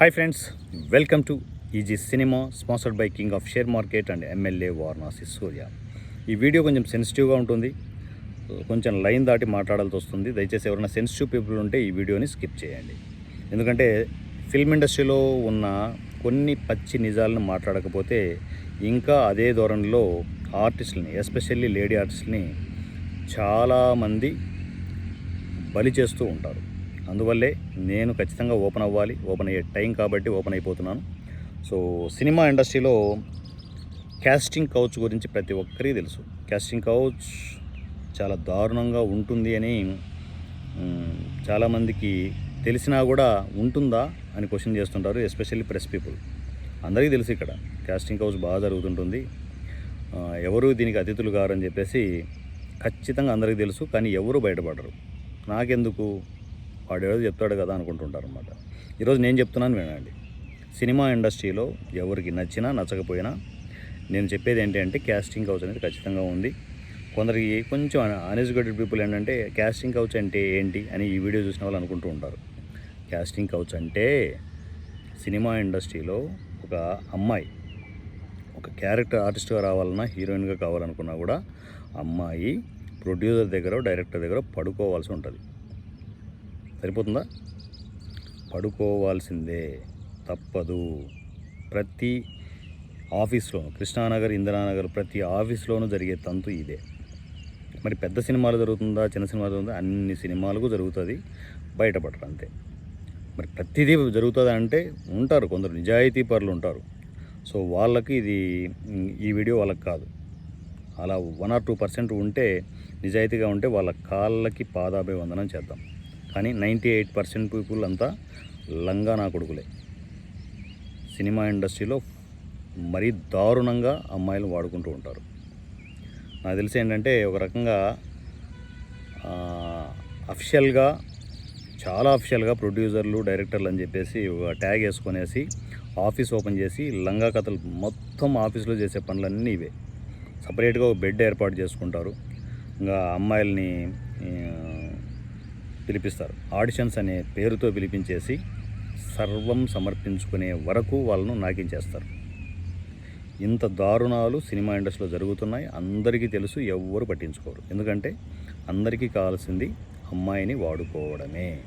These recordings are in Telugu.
Hi friends welcome to easy cinema sponsored by king of share market and MLA Varanasi Surya ఈ వీడియో కొంచెం సెన్సిటివ్గా ఉంటుంది. కొంచెం లైన్ దాటి మాట్లాడాల్సి వస్తుంది. దయచేసి ఎవరైనా సెన్సిటివ్ పీపుల్ ఉంటే ఈ వీడియోని స్కిప్ చేయండి. ఎందుకంటే ఫిల్మ్ ఇండస్ట్రీలో ఉన్న కొన్ని పచ్చి నిజాలను మాట్లాడకపోతే ఇంకా అదే ధోరణిలో ఆర్టిస్టులని ఎస్పెషల్లీ లేడీ ఆర్టిస్టులని చాలామంది బలి చేస్తూ ఉంటారు. అందువల్లే నేను ఖచ్చితంగా ఓపెన్ అవ్వాలి. ఓపెన్ అయ్యే టైం కాబట్టి ఓపెన్ అయిపోతున్నాను. సో సినిమా ఇండస్ట్రీలో క్యాస్టింగ్ కౌచ్ గురించి ప్రతి ఒక్కరికి తెలుసు. క్యాస్టింగ్ కౌచ్ చాలా దారుణంగా ఉంటుంది అని చాలామందికి తెలిసినా కూడా ఉంటుందా అని క్వశ్చన్ చేస్తుంటారు ఎస్పెషల్లీ ప్రెస్ పీపుల్. అందరికీ తెలుసు ఇక్కడ. క్యాస్టింగ్ కౌచ్ బాగా జరుగుతుంటుంది. ఎవరు దీనికి అతిథులు కారని చెప్పేసి ఖచ్చితంగా అందరికీ తెలుసు కానీ ఎవరు బయటపడరు. నాకెందుకు? వాడు ఏదో చెప్తాడు కదా అనుకుంటుంటారు అనమాట ఈరోజు నేను చెప్తున్నాను వినండి. సినిమా ఇండస్ట్రీలో ఎవరికి నచ్చినా నచ్చకపోయినా నేను చెప్పేది ఏంటి అంటే క్యాస్టింగ్ కౌచ్ అనేది ఖచ్చితంగా ఉంది. కొందరికి కొంచెం అన్ఎడ్యుకేటెడ్ పీపుల్ ఏంటంటే క్యాస్టింగ్ కౌచ్ అంటే ఏంటి అని ఈ వీడియో చూసిన వాళ్ళు అనుకుంటూ ఉంటారు. క్యాస్టింగ్ కౌచ్ అంటే సినిమా ఇండస్ట్రీలో ఒక అమ్మాయి ఒక క్యారెక్టర్ ఆర్టిస్ట్గా రావాలన్నా హీరోయిన్గా కావాలనుకున్నా కూడా అమ్మాయి ప్రొడ్యూసర్ దగ్గర డైరెక్టర్ దగ్గర పడుకోవాల్సి ఉంటుంది. సరిపోతుందా? పడుకోవాల్సిందే. తప్పదు. ప్రతి ఆఫీస్లో కృష్ణానగర్ ఇందిరానగర్ ప్రతి ఆఫీస్లోనూ జరిగే తంతు ఇదే. మరి పెద్ద సినిమాలు జరుగుతుందా చిన్న సినిమాలు జరుగుతుందా? అన్ని సినిమాలకు జరుగుతుంది. బయటపడరు అంతే. మరి ప్రతిదీ జరుగుతుంది అంటే ఉంటారు కొందరు నిజాయితీ పరులు ఉంటారు. సో వాళ్ళకి ఇది ఈ వీడియో వాళ్ళకి కాదు. అలా వన్ ఆర్ టూ పర్సెంట్ ఉంటే నిజాయితీగా ఉంటే వాళ్ళ కాళ్ళకి పాదాభివందనం చేద్దాం. కానీ నైంటీ ఎయిట్ పర్సెంట్ పీపుల్ అంతా లంగా నా కొడుకులే. సినిమా ఇండస్ట్రీలో మరీ దారుణంగా అమ్మాయిలు వాడుకుంటూ ఉంటారు. నాకు తెలిసి ఏంటంటే ఒక రకంగా అఫిషియల్గా చాలా అఫిషియల్గా ప్రొడ్యూసర్లు డైరెక్టర్లు అని చెప్పేసి ఒక ట్యాగ్ వేసుకొనేసి ఆఫీస్ ఓపెన్ చేసి లంగా కథలు మొత్తం ఆఫీస్లో చేసే పనులన్నీ ఇవే. సపరేట్గా ఒక బెడ్ ఏర్పాటు చేసుకుంటారు. ఇంకా అమ్మాయిల్ని పిలిపిస్తారు. ఆడిషన్స్ అనే పేరుతో పిలిపించేసి సర్వం సమర్పించుకునే వరకు వాళ్ళను నాకించేస్తారు ఇంత దారుణాలు సినిమా ఇండస్ట్రీలో జరుగుతున్నాయి. అందరికీ తెలుసు ఎవ్వరు పట్టించుకోరు. ఎందుకంటే అందరికీ కావాల్సింది అమ్మాయిని వాడుకోవడమే.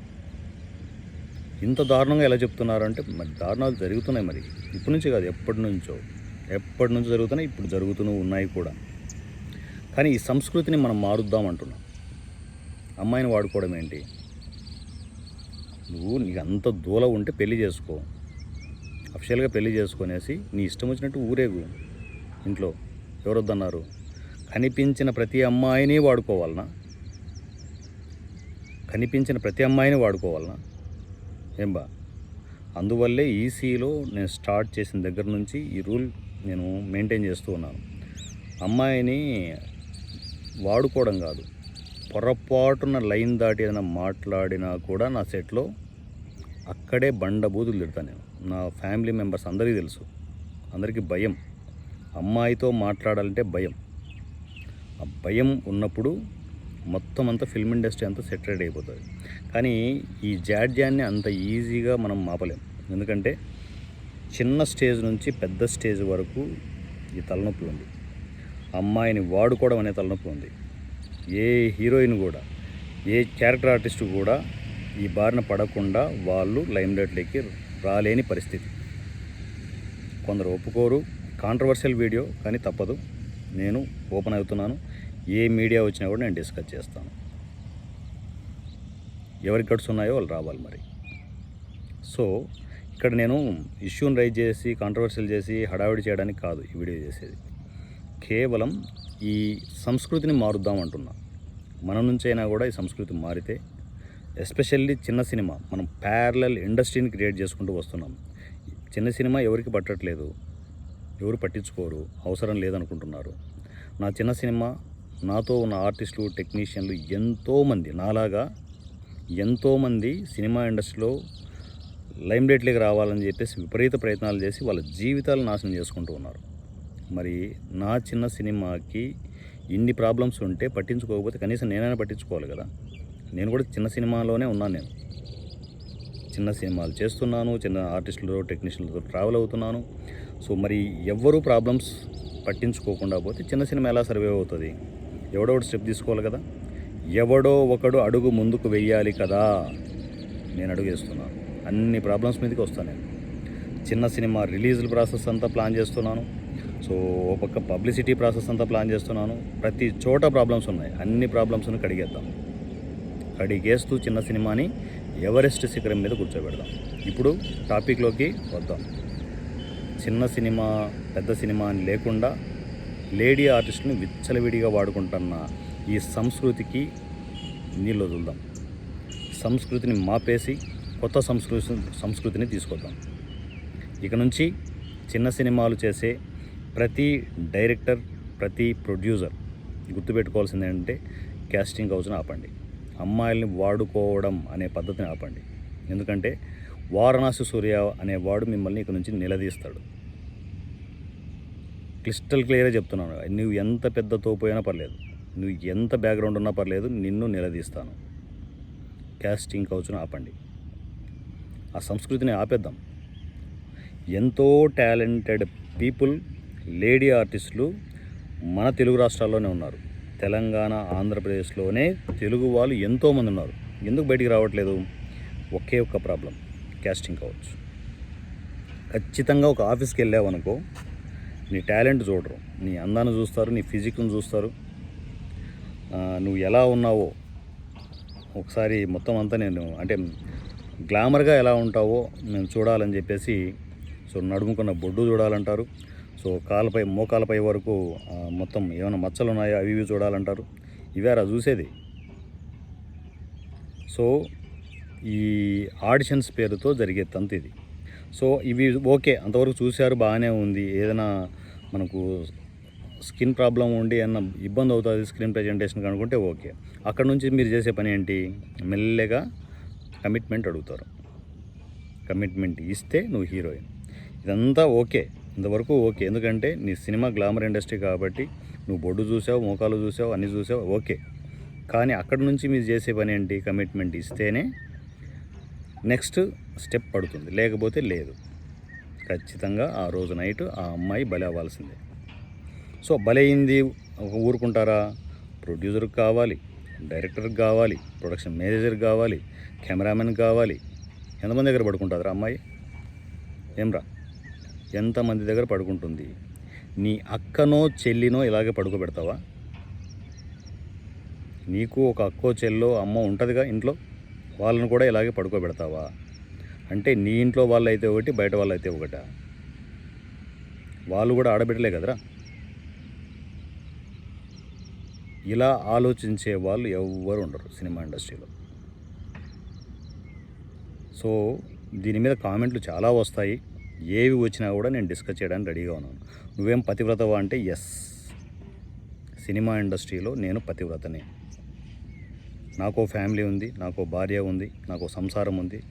ఇంత దారుణంగా ఎలా చెప్తున్నారు అంటే మరి దారుణాలు జరుగుతున్నాయి మరి. ఇప్పటి నుంచి కాదు ఎప్పటి నుంచో. ఎప్పటి నుంచో జరుగుతున్నాయి? ఇప్పుడు జరుగుతూ ఉన్నాయి కూడా. కానీ ఈ సంస్కృతిని మనం మారుద్దాం అంటున్నాం. అమ్మాయిని వాడుకోవడం ఏంటి? నువ్వు నీకు అంత దూల ఉంటే పెళ్ళి చేసుకో. అఫిషియల్గా పెళ్ళి చేసుకునేసి నీ ఇష్టం వచ్చినట్టు ఊరేగు. ఇంట్లో ఎవరొద్దన్నారు? కనిపించిన ప్రతి అమ్మాయిని వాడుకోవాలనా? కనిపించిన ప్రతి అమ్మాయిని వాడుకోవాలనా? ఏం బా అందువల్లే ఈసీలో నేను స్టార్ట్ చేసిన దగ్గర నుంచి ఈ రూల్ నేను మెయింటైన్ చేస్తూ ఉన్నాను. అమ్మాయిని వాడుకోవడం కాదు. పొరపాటున లైన్ దాటి ఏదైనా మాట్లాడినా కూడా నా సెట్లో అక్కడే బండ బూతులు తిడతాను నేను. నా ఫ్యామిలీ మెంబర్స్ అందరికీ తెలుసు. అందరికీ భయం. అమ్మాయితో మాట్లాడాలంటే భయం. ఆ భయం ఉన్నప్పుడు మొత్తం అంతా ఫిల్మ్ ఇండస్ట్రీ అంతా సెటరేట్ అయిపోతుంది. కానీ ఈ జాడ్యాన్ని అంత ఈజీగా మనం మాపలేం ఎందుకంటే చిన్న స్టేజ్ నుంచి పెద్ద స్టేజ్ వరకు ఈ తలనొప్పి ఉంది. అమ్మాయిని వాడుకోవడం అనే తలనొప్పి ఉంది. ఏ హీరోయిన్ కూడా ఏ క్యారెక్టర్ ఆర్టిస్ట్ కూడా ఈ బారిన పడకుండా వాళ్ళు లైమ్లైట్లోకి రాలేని పరిస్థితి. కొందరు ఒప్పుకోరు కాంట్రవర్షియల్ వీడియో కానీ తప్పదు. నేను ఓపెన్ అవుతున్నాను. ఏ మీడియా వచ్చినా కూడా నేను డిస్కస్ చేస్తాను. ఎవరికి గట్స్ ఉన్నాయో వాళ్ళు రావాలి మరి. సో ఇక్కడ నేను ఇష్యూని రైజ్ చేసి కాంట్రవర్షియల్ చేసి హడావిడి చేయడానికి కాదు ఈ వీడియో చేసేది. కేవలం ఈ సంస్కృతిని మారుద్దాం అంటున్నా. మన నుంచైనా కూడా ఈ సంస్కృతి మారితే ఎస్పెషల్లీ చిన్న సినిమా మనం ప్యారలల్ ఇండస్ట్రీని క్రియేట్ చేసుకుంటూ వస్తున్నాం. చిన్న సినిమా ఎవరికి పట్టట్లేదు ఎవరు పట్టించుకోరు అవసరం లేదనుకుంటున్నారు. నా చిన్న సినిమా నాతో ఉన్న ఆర్టిస్టులు టెక్నీషియన్లు ఎంతోమంది నాలాగా ఎంతోమంది సినిమా ఇండస్ట్రీలో లైమ్లైట్లోకి రావాలని చెప్పేసి విపరీత ప్రయత్నాలు చేసి వాళ్ళ జీవితాలు నాశనం చేసుకుంటూ ఉన్నారు. మరి నా చిన్న సినిమాకి ఇన్ని ప్రాబ్లమ్స్ ఉంటే పట్టించుకోకపోతే కనీసం నేనైనా పట్టించుకోవాలి కదా. నేను కూడా చిన్న సినిమాలోనే ఉన్నాను నేను. చిన్న సినిమాలు చేస్తున్నాను చిన్న ఆర్టిస్టులతో టెక్నీషియన్లతో ట్రావెల్ అవుతున్నాను. సో మరి ఎవ్వరూ ప్రాబ్లమ్స్ పట్టించుకోకుండా పోతే చిన్న సినిమా ఎలా సర్వే అవుతుంది? ఎవడో ఒకటి స్టెప్ తీసుకోవాలి కదా. ఎవడో ఒకడు అడుగు ముందుకు వెయ్యాలి కదా నేను అడుగు వేస్తున్నాను అన్ని ప్రాబ్లమ్స్ మీదకి వస్తాను నేను. చిన్న సినిమా రిలీజ్ ప్రాసెస్ అంతా ప్లాన్ చేస్తున్నాను. సో ఒక పక్క పబ్లిసిటీ ప్రాసెస్ అంతా ప్లాన్ చేస్తున్నాను. ప్రతి చోట ప్రాబ్లమ్స్ ఉన్నాయి. అన్ని ప్రాబ్లమ్స్ను కడిగేద్దాం. కడిగేస్తూ చిన్న సినిమాని ఎవరెస్ట్ శిఖరం మీద కూర్చోబెడదాం. ఇప్పుడు టాపిక్లోకి వద్దాం. చిన్న సినిమా పెద్ద సినిమా అని లేకుండా లేడీ ఆర్టిస్టుని విచ్చలవిడిగా వాడుకుంటున్న ఈ సంస్కృతికి నీళ్ళు వదులుదాం. సంస్కృతిని మాపేసి కొత్త సంస్కృతి సంస్కృతిని తీసుకొద్దాం. ఇక నుంచి చిన్న సినిమాలు చేసే ప్రతి డైరెక్టర్ ప్రతి ప్రొడ్యూసర్ గుర్తుపెట్టుకోవాల్సింది ఏంటంటే క్యాస్టింగ్ హౌస్ని ఆపండి. అమ్మాయిల్ని వాడుకోవడం అనే పద్ధతిని ఆపండి. ఎందుకంటే వారణాసి సూర్య అనేవాడు మిమ్మల్ని ఇక్కడ నుంచి నిలదీస్తాడు. క్లిస్టల్ క్లియర్గా చెప్తున్నాను నువ్వు ఎంత పెద్ద తోపోయినా పర్లేదు. నువ్వు ఎంత బ్యాక్గ్రౌండ్ ఉన్నా పర్లేదు నిన్ను నిలదీస్తాను. క్యాస్టింగ్ కౌచ్ను ఆపండి. ఆ సంస్కృతిని ఆపేద్దాం. ఎంతో టాలెంటెడ్ పీపుల్ లేడీ ఆర్టిస్టులు మన తెలుగు రాష్ట్రాల్లోనే ఉన్నారు. తెలంగాణ ఆంధ్రప్రదేశ్లోనే తెలుగు వాళ్ళు ఎంతోమంది ఉన్నారు. ఎందుకు బయటికి రావట్లేదు? ఒకే ఒక్క ప్రాబ్లం క్యాస్టింగ్ కావచ్చు. ఖచ్చితంగా ఒక ఆఫీస్కి వెళ్ళావనుకో నీ టాలెంట్ చూడరు. నీ అందాన్ని చూస్తారు నీ ఫిజిక్ను చూస్తారు. నువ్వు ఎలా ఉన్నావో ఒకసారి మొత్తం అంతా నేను అంటే గ్లామర్గా ఎలా ఉంటావో నేను చూడాలని చెప్పేసి సో నడుముకున్న బొడ్డు చూడాలంటారు. సో కాళ్ళపై మోకాలపై వరకు మొత్తం ఏమైనా మచ్చలు ఉన్నాయో అవి ఇవి చూడాలంటారు. ఇవేరా చూసేది. సో ఈ ఆడిషన్స్ పేరుతో జరిగే తంతు ఇది. సో ఇవి ఓకే అంతవరకు చూశారు బాగానే ఉంది. ఏదైనా మనకు స్కిన్ ప్రాబ్లం ఉండి ఏమన్నా ఇబ్బంది అవుతుంది స్క్రీన్ ప్రజెంటేషన్ అనుకుంటే ఓకే. అక్కడ నుంచి మీరు చేసే పని ఏంటి? మెల్లగా కమిట్మెంట్ అడుగుతారు. కమిట్మెంట్ ఇస్తే నువ్వు హీరోయిన్. ఇదంతా ఓకే. ఇంతవరకు ఓకే. ఎందుకంటే నీ సినిమా గ్లామర్ ఇండస్ట్రీ కాబట్టి నువ్వు బొడ్డు చూసావు మోకాలు చూసావు అన్నీ చూసావు ఓకే. కానీ అక్కడ నుంచి మీరు చేసే పని ఏంటి? కమిట్మెంట్ ఇస్తేనే నెక్స్ట్ స్టెప్ పడుతుంది. లేకపోతే లేదు. ఖచ్చితంగా ఆ రోజు నైట్ ఆ అమ్మాయి బలి అవ్వాల్సిందే. సో బలైంది ఊరుకుంటారా? ప్రొడ్యూసర్కి కావాలి డైరెక్టర్కి కావాలి ప్రొడక్షన్ మేనేజర్కి కావాలి కెమెరామెన్కి కావాలి. ఎంతమంది దగ్గర పడుకుంటుందిరా అమ్మాయి? ఏం రా ఎంతమంది దగ్గర పడుకుంటుంది? నీ అక్కనో చెల్లినో ఇలాగే పడుకోబెడతావా? నీకు ఒక అక్కో చెల్లో అమ్మ ఉంటుందిగా ఇంట్లో? వాళ్ళని కూడా ఇలాగే పడుకోబెడతావా? అంటే నీ ఇంట్లో వాళ్ళు అయితే ఒకటి బయట వాళ్ళు అయితే ఒకట? వాళ్ళు కూడా ఆడబిడ్డలే కదరా? ఇలా ఆలోచించే వాళ్ళు ఎవ్వరు ఉండరు సినిమా ఇండస్ట్రీలో. సో దీని మీద కామెంట్లు చాలా వస్తాయి. ఏవి వచ్చినా కూడా నేను డిస్కస్ చేయడానికి రెడీగా ఉన్నాను. నువ్వేం పతివ్రతవా అంటే ఎస్. సినిమా ఇండస్ట్రీలో నేను పతివ్రతనే. నాకు ఫ్యామిలీ ఉంది నాకు భార్య ఉంది నాకు సంసారం ఉంది.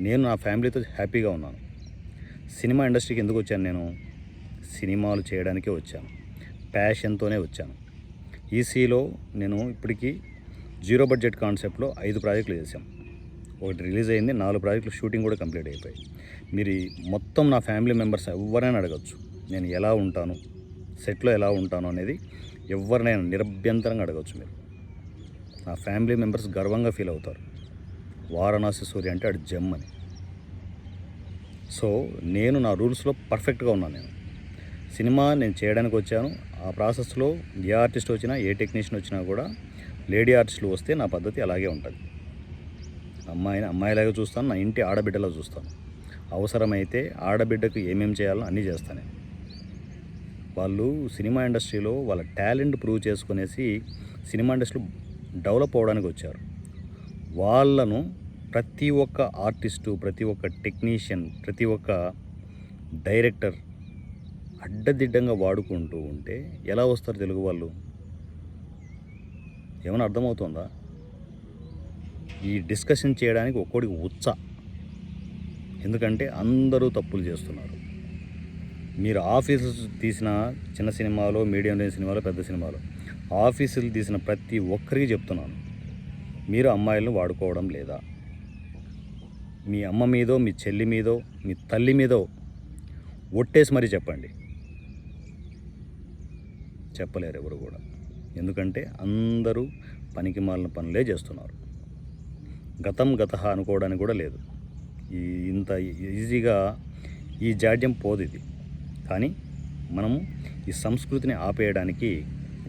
నేను నా ఫ్యామిలీతో హ్యాపీగా ఉన్నాను. సినిమా ఇండస్ట్రీకి ఎందుకు వచ్చాను నేను? సినిమాలు చేయడానికే వచ్చాను. ప్యాషన్తోనే వచ్చాను. ఈసీలో నేను ఇప్పటికీ జీరో బడ్జెట్ కాన్సెప్ట్లో ఐదు ప్రాజెక్టులు చేశాం. ఒకటి రిలీజ్ అయింది నాలుగు ప్రాజెక్టులు షూటింగ్ కూడా కంప్లీట్ అయిపోయాయి. మీరు మొత్తం నా ఫ్యామిలీ మెంబర్స్ ఎవరైనా అడగచ్చు. నేను ఎలా ఉంటాను సెట్లో ఎలా ఉంటాను అనేది ఎవరినైనా నిరభ్యంతరంగా అడగచ్చు మీరు. నా ఫ్యామిలీ మెంబర్స్ గర్వంగా ఫీల్ అవుతారు. వారణాసి సూర్య అంటే అడు జమ్ అని. సో నేను నా రూల్స్లో పర్ఫెక్ట్గా ఉన్నాను నేను. సినిమా నేను చేయడానికి వచ్చాను. ఆ ప్రాసెస్లో ఏ ఆర్టిస్ట్ వచ్చినా ఏ టెక్నీషియన్ వచ్చినా కూడా లేడీ ఆర్టిస్టులు వస్తే నా పద్ధతి అలాగే ఉంటుంది. అమ్మాయిని అమ్మాయిలాగా చూస్తాను నా ఇంటి ఆడబిడ్డలా చూస్తాను. అవసరమైతే ఆడబిడ్డకు ఏమేమి చేయాలో అన్నీ చేస్తాను. వాళ్ళు సినిమా ఇండస్ట్రీలో వాళ్ళ టాలెంట్ ప్రూవ్ చేసుకునేసి సినిమా ఇండస్ట్రీలో డెవలప్ అవ్వడానికి వచ్చారు. వాళ్ళను ప్రతి ఒక్క ఆర్టిస్టు ప్రతి ఒక్క టెక్నీషియన్ ప్రతి ఒక్క డైరెక్టర్ అడ్డదిడ్డంగా వాడుకుంటూ ఉంటే ఎలా వస్తారు తెలుగు వాళ్ళు? ఏమైనా అర్థమవుతుందా? ఈ డిస్కషన్ చేయడానికి ఒక్కోడికి ఉత్సాహ ఎందుకంటే అందరూ తప్పులు చేస్తున్నారు. మీరు ఆఫీసు తీసిన చిన్న సినిమాలో మీడియం రేంజ్ సినిమాలో పెద్ద సినిమాలో ఆఫీసులు తీసిన ప్రతి ఒక్కరికి చెప్తున్నాను. మీరు అమ్మాయిలను వాడుకోవడం లేదా? మీ అమ్మ మీదో మీ చెల్లి మీదో మీ తల్లి మీదో ఒట్టేసి మరీ చెప్పండి. చెప్పలేరు ఎవరు కూడా. ఎందుకంటే అందరూ పనికి మాలిన పనులే చేస్తున్నారు. గతం గత అనుకోవడానికి కూడా లేదు. ఇంత ఈజీగా ఈ జాడ్యం పోదు ఇది. కానీ మనము ఈ సంస్కృతిని ఆపేయడానికి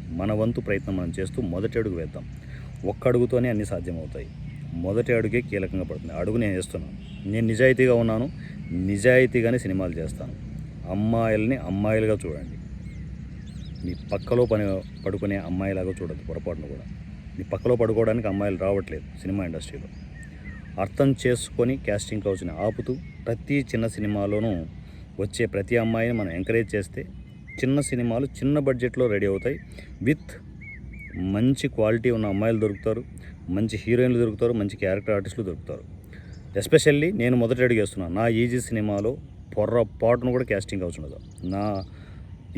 మన వంతు ప్రయత్నం మనం చేస్తూ మొదటి అడుగు వేద్దాం. ఒక్క అడుగుతోనే అన్నీ సాధ్యమవుతాయి. మొదటి అడుగే కీలకంగా పడుతుంది. అడుగు నేను వేస్తున్నాను. నేను నిజాయితీగా ఉన్నాను. నిజాయితీగానే సినిమాలు చేస్తాను. అమ్మాయిల్ని అమ్మాయిలుగా చూడండి. మీ పక్కలో పని పడుకునే అమ్మాయిలాగా చూడద్దు పొరపాటును కూడా. మీ పక్కలో పడుకోవడానికి అమ్మాయిలు రావట్లేదు సినిమా ఇండస్ట్రీలో. అర్థం చేసుకొని క్యాస్టింగ్ కౌచ్ని ఆపుతూ ప్రతి చిన్న సినిమాలోనూ వచ్చే ప్రతి అమ్మాయిని మనం ఎంకరేజ్ చేస్తే చిన్న సినిమాలు చిన్న బడ్జెట్లో రెడీ అవుతాయి. విత్ మంచి క్వాలిటీ ఉన్న అమ్మాయిలు దొరుకుతారు మంచి హీరోయిన్లు దొరుకుతారు మంచి క్యారెక్టర్ ఆర్టిస్టులు దొరుకుతారు. ఎస్పెషల్లీ నేను మొదటి అడిగేస్తున్నాను నా ఈజీ సినిమాలో పొర్రపాటును కూడా క్యాస్టింగ్ అవుతున్నది నా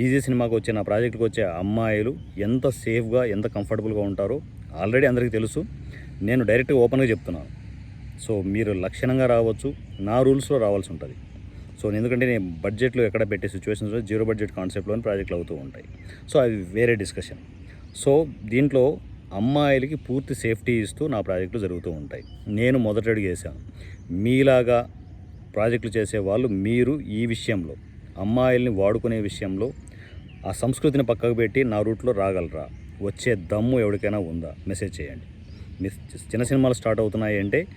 ఈజీ సినిమాకి వచ్చే నా ప్రాజెక్టుకి వచ్చే అమ్మాయిలు ఎంత సేఫ్గా ఎంత కంఫర్టబుల్గా ఉంటారో ఆల్రెడీ అందరికీ తెలుసు. నేను డైరెక్ట్గా ఓపెన్గా చెప్తున్నాను. సో మీరు లక్షణంగా రావచ్చు నా రూల్స్లో రావాల్సి ఉంటుంది. సో ఎందుకంటే నేను బడ్జెట్లో ఎక్కడ పెట్టే సిచ్యువేషన్స్లో జీరో బడ్జెట్ కాన్సెప్ట్లోని ప్రాజెక్టులు అవుతూ ఉంటాయి. సో అవి వేరే డిస్కషన్ సో దీంట్లో అమ్మాయిలకి పూర్తి సేఫ్టీ ఇస్తూ నా ప్రాజెక్టులు జరుగుతూ ఉంటాయి. నేను మొదట చేశాను మీలాగా ప్రాజెక్టులు చేసేవాళ్ళు మీరు ఈ విషయంలో అమ్మాయిల్ని వాడుకునే విషయంలో ఆ సంస్కృతిని పక్కకు పెట్టి నా రూట్లో రాగలరా? వచ్చే దమ్ము ఎవరికైనా ఉందా? మెసేజ్ చేయండి. మీ చిన్న సినిమాలు స్టార్ట్ అవుతున్నాయి అంటే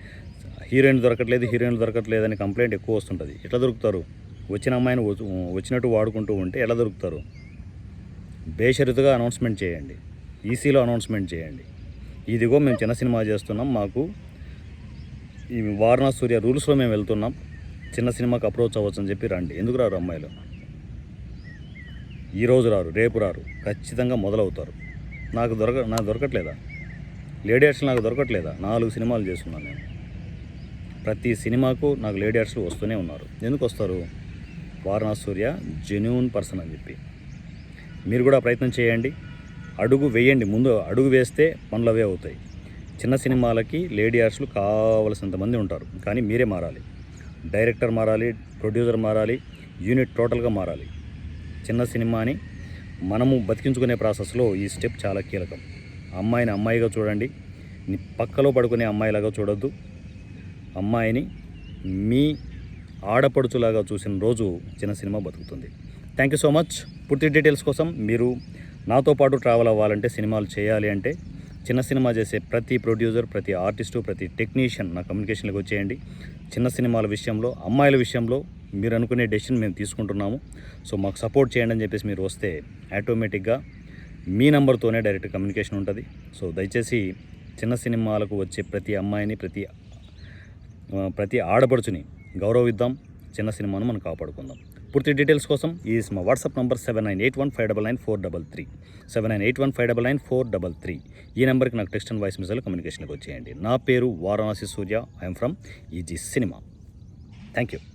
హీరోయిన్ దొరకట్లేదు హీరోయిన్ దొరకట్లేదు అని కంప్లైంట్ ఎక్కువ వస్తుంటుంది. ఎట్లా దొరుకుతారు? వచ్చిన అమ్మాయిని వచ్చి- వచ్చినట్టు వాడుకుంటూ ఉంటే ఎలా దొరుకుతారు? బేషరతుగా అనౌన్స్మెంట్ చేయండి. ఈసీలో అనౌన్స్మెంట్ చేయండి. ఇదిగో మేము చిన్న సినిమా చేస్తున్నాం మాకు ఈ వారణాసి సూర్య రూల్స్లో మేము వెళ్తున్నాం. చిన్న సినిమాకి అప్రోచ్ అవ్వచ్చు అని చెప్పి రండి. ఎందుకు రారు అమ్మాయిలు? ఈరోజు రారు రేపు రారు. ఖచ్చితంగా మొదలవుతారు. నాకు దొరక నాకు దొరకట్లేదా? లేడీ యాక్షన్ నాకు దొరకట్లేదా? నాలుగు సినిమాలు చేస్తున్నాను నేను. ప్రతి సినిమాకు నాకు లేడీ యాక్టర్లు వస్తూనే ఉన్నారు. ఎందుకు వస్తారు? వారణాసూర్య జెన్యున్ పర్సన్ అని చెప్పి. మీరు కూడా ప్రయత్నం చేయండి. అడుగు వేయండి. ముందు అడుగు వేస్తే పనులు అవే అవుతాయి. చిన్న సినిమాలకి లేడీ ఆర్ట్స్లు కావలసినంత మంది ఉంటారు. కానీ మీరే మారాలి. డైరెక్టర్ మారాలి ప్రొడ్యూసర్ మారాలి యూనిట్ టోటల్గా మారాలి. చిన్న సినిమాని మనము బతికించుకునే ప్రాసెస్లో ఈ స్టెప్ చాలా కీలకం. అమ్మాయిని అమ్మాయిగా చూడండి. పక్కలో పడుకునే అమ్మాయిలాగా చూడొద్దు. అమ్మాయిని మీ ఆడపడుచులాగా చూసిన రోజు చిన్న సినిమా బతుకుతుంది. థ్యాంక్ యూ సో మచ్ పూర్తి డీటెయిల్స్ కోసం మీరు నాతో పాటు ట్రావెల్ అవ్వాలంటే సినిమాలు చేయాలి అంటే చిన్న సినిమా చేసే ప్రతి ప్రొడ్యూసర్ ప్రతి ఆర్టిస్టు ప్రతి టెక్నీషియన్ నా కమ్యూనికేషన్లోకి వచ్చేయండి. చిన్న సినిమాల విషయంలో అమ్మాయిల విషయంలో మీరు అనుకునే డెసిషన్ మేము తీసుకుంటున్నాము. సో మాకు సపోర్ట్ చేయండి అని చెప్పేసి మీరు వస్తే ఆటోమేటిక్గా మీ నెంబర్తోనే డైరెక్ట్ కమ్యూనికేషన్ ఉంటుంది. సో దయచేసి చిన్న సినిమాలకు వచ్చే ప్రతి అమ్మాయిని ప్రతి ప్రతి ఆడపడుచుని గౌరవిద్దాం. చిన్న సినిమాను మనం కాపాడుకుందాం. పూర్తి డీటెయిల్స్ కోసం ఈ మా WhatsApp number seven nine eight one five double nine four double three. Seven nine eight one five double nine four double three. ఈ నెంబర్కి నాకు టెక్స్ట్ అండ్ వాయిస్ మెసేజ్ కమ్యూనికేషన్కి వచ్చేయండి. నా పేరు Varanasi Surya. I'm from easy cinema. Thank you.